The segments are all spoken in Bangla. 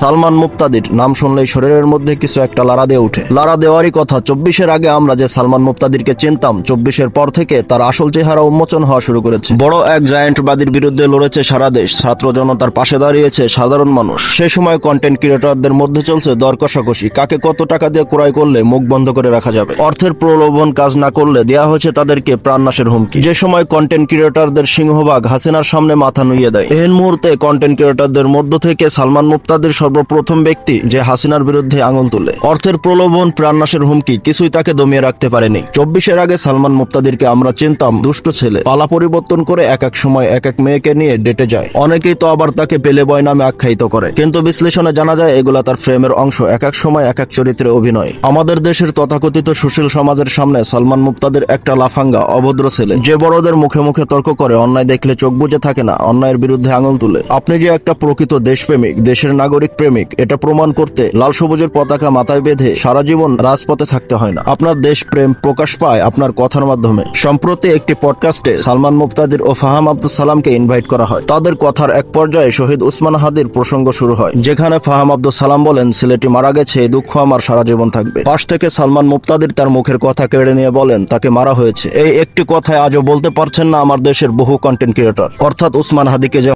সালমান মুক্তাদির নাম শুনলেই শরীরের মধ্যে কিছু একটা লারা দিয়ে ওঠে। লারা দেওয়ারই কথা, চব্বিশের আগে আমরা যে সালমান মুক্তাদিরকে চিনতাম, চব্বিশের পর থেকে তার আসল চেহারা উন্মোচন হওয়া শুরু করেছে। বড় এক জায়ান্টবাদীর বিরুদ্ধে লড়েছে সারা দেশ, ছাত্র জনতার পাশে দাঁড়িয়েছে সাধারণ মানুষ। সে সময় কন্টেন্ট ক্রিয়েটরদের মধ্যে চলছে দর কষাকষি কাকে কত টাকা দিয়ে ক্রয় করলে মুখ বন্ধ করে রাখা যাবে? অর্থের প্রলোভন কাজ না করলে দেয়া হয়েছে তাদেরকে প্রাণনাশের হুমকি। যে সময় কন্টেন্ট ক্রিয়েটরদের সিংহভাগ হাসিনার সামনে মাথা নুইয়ে দেয়, এই মুহূর্তে কন্টেন্ট ক্রিয়েটরদের মধ্য থেকে সালমান মুক্তাদের সর্বপ্রথম ব্যক্তি যে হাসিনার বিরুদ্ধে আঙুল তুলে। অর্থের প্রলোভন, প্রাণনাশের হুমকি কিছুই তাকে দমিয়ে রাখতে পারেনি। চব্বিশের আগে সালমান মুক্তাদিরকে আমরা চিনতাম দুষ্ট ছেলে। পালা পরিবর্তন করে এক এক সময় এক এক মেয়েকে নিয়ে ডেটে যায়। অনেকেই তো আবার তাকে পেলে বয় নামে আখ্যায়িত করে। কিন্তু বিশ্লেষণে জানা যায়, এগুলা তার ফ্রেমের অংশ, এক এক সময় এক এক চরিত্রে অভিনয়। আমাদের দেশের তথাকথিত সুশীল সমাজের সামনে সালমান মুক্তাদের একটা লাফাঙ্গা, অভদ্র ছেলে। যে বড়দের মুখে মুখে তর্ক করে, অন্যায় দেখলে চোখ বুঝে থাকে না, অন্যায়ের বিরুদ্ধে আঙুল তুলে। আপনি যে একটা প্রকৃত দেশপ্রেমিক, দেশের নাগরিক প্রেমিক। এটা প্রমাণ করতে লাল সবুজের পতাকা মাথায় বেঁধে সারা জীবন রাজপথে থাকতে হয় না। আপনার দেশ প্রেম প্রকাশ পায় আপনার কথার মাধ্যমে। সম্প্রতি একটি পডকাস্টে সালমান মুক্তাদির ও ফাহাম আব্দুল সালামকে ইনভাইট করা হয়। তাদের কথার এক পর্যায়ে শহীদ উসমান হাদির প্রসঙ্গ শুরু হয়, যেখানে ফাহাম আব্দুল সালাম বলেন, ছেলেটি মারা গেছে দুঃখ আমার সারা জীবন থাকবে। পাশ থেকে সালমান মুক্তাদির তার মুখের কথা কেড়ে নিয়ে বলেন, তাকে মারা হয়েছে। এই একটি কথায় আজও বলতে পারছেন না আমার দেশের বহু কন্টেন্ট ক্রিয়েটর অর্থাৎ উসমান হাদিকে যে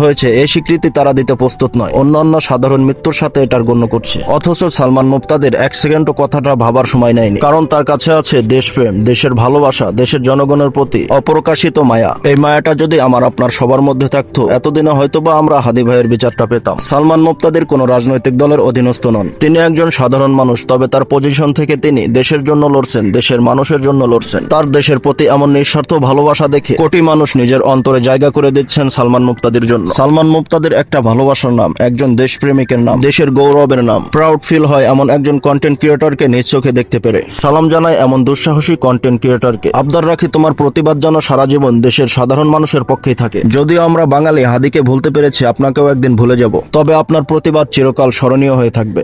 হয়েছে এই স্বীকৃতি তারা দিতে প্রস্তুত নয়। অন্যান্য সাধারণ মৃত্যুর সাথে এটার গণ্য করছে। অথচ সালমান মুক্তাদের এক সেকেন্ডও কথাটা ভাবার সময় নেয়নি। কারণ তার কাছে আছে দেশপ্রেম, দেশের ভালোবাসা, দেশের জনগণের প্রতি অপ্রকাশিত মায়া। এই মায়াটা যদি আমার আপনার সবার মধ্যে থাকতো, এতদিনে হয়তোবা আমরা হাদি ভাইয়ের বিচারটা পেতাম। সালমান মুক্তাদের কোনো রাজনৈতিক দলের অধীনস্থ নন। তিনি একজন সাধারণ মানুষ, তবে তার পজিশন থেকে তিনি দেশের জন্য লড়ছেন, দেশের মানুষের জন্য লড়ছেন। তার দেশের প্রতি এমন নিঃস্বার্থ ভালোবাসা দেখে কোটি মানুষ নিজের অন্তরে জায়গা করে দিচ্ছেন সালমান মুক্তাদির জন্য। সালমান মুক্তাদের একটা ভালোবাসার নাম, একজন দেশপ্রেমিকের নাম, দেশের গৌরবের নাম। প্রাউড ফিল হয় এমন একজন কন্টেন্ট ক্রিয়েটরকে নিজ চোখে দেখতে পেরে। সালাম জানায় এমন দুঃসাহসী কন্টেন্ট ক্রিয়েটরকে আবদার রাখি তোমার প্রতিবাদ যেন সারা জীবন দেশের সাধারণ মানুষের পক্ষেই থাকে। যদিও আমরা বাঙালি, হাদিকে ভুলতে পেরেছি, আপনাকেও একদিন ভুলে যাব। তবে আপনার প্রতিবাদ চিরকাল স্মরণীয় হয়ে থাকবে।